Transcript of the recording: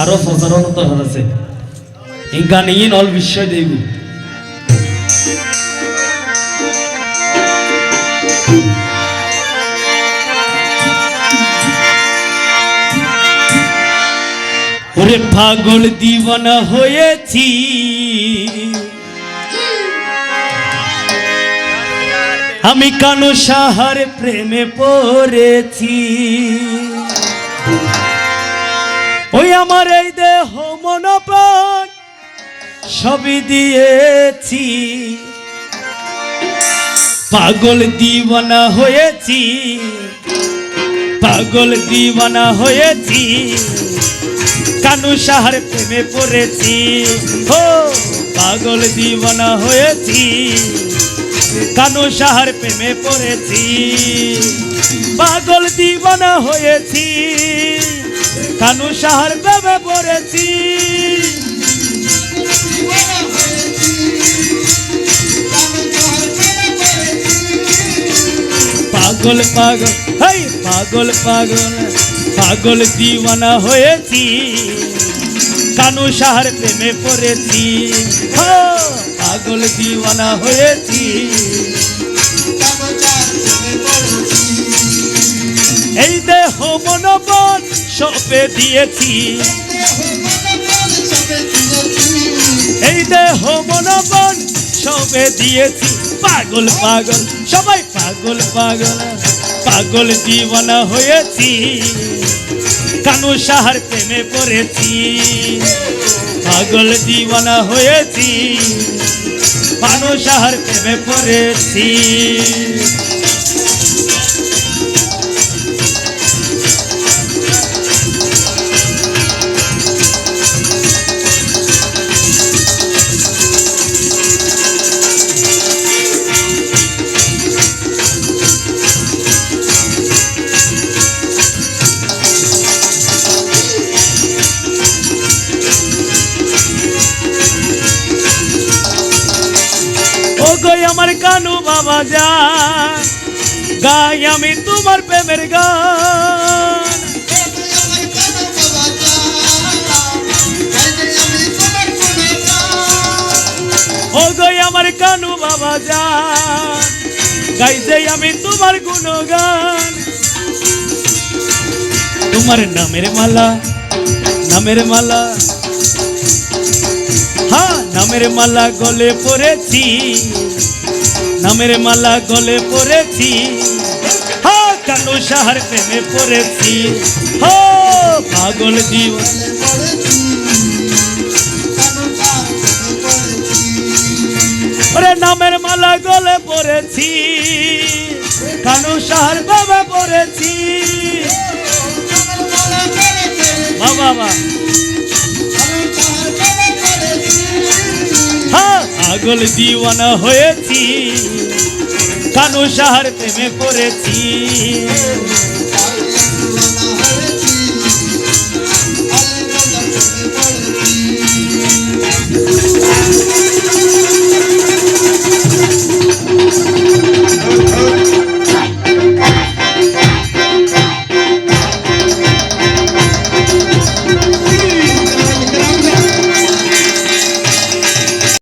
আরও নিয়ে নল বিস্ময় দেব ওরে পাগল দিওয়ানা হয়েছি। আমি কানু সাহার প্রেমে পড়েছি। আমার এই দেহ মন সবই দিয়েছি। পাগল দিওয়ানা হয়েছি। পাগল দিওয়ানা হয়েছি। কানু সাহার প্রেমে পড়েছি। হো, পাগল দিওয়ানা হয়েছি। কানু সাহার প্রেমে পড়েছি। পাগল দিওয়ানা হয়েছি। সাহার প্রেমে পড়েছি। পাগল পাগল, হাই, পাগল পাগল পাগল দিওয়ানা হয়েছি। কানু সাহার প্রেমে পড়েছি। পাগল দিওয়ানা হয়েছি। দেহ মনোবল সপে দিয়েছি। এই দেহ মনোবল সবে দিয়েছি। পাগল পাগল, সবাই পাগল পাগল পাগল দিওয়ানা হয়েছি। কানু সাহার প্রেমে পড়েছি। পাগল দিওয়ানা হয়েছি। কানু সাহার প্রেমে পড়েছি। কানু বাবা যা গাই আমি তোমার প্রেমের গান। ও গই আমার কানু বাবা যা গাই যাই আমি তোমার গুণগান। তোমার নামের মালা নামের মালা। হ্যাঁ নামের মালা গলে পড়েছি। নামের মালা গলে পড়েছি। হ্যাঁ কানু সাহার প্রেমে পড়েছি। হো, পাগল জীবন। ওরে, নামের মালা গলে পড়েছি। কানু সাহার প্রেমে পড়েছি। বাবা বাবা পাগল দিওয়ানা হয়েছি কানু সাহার প্রেমে পড়েছি।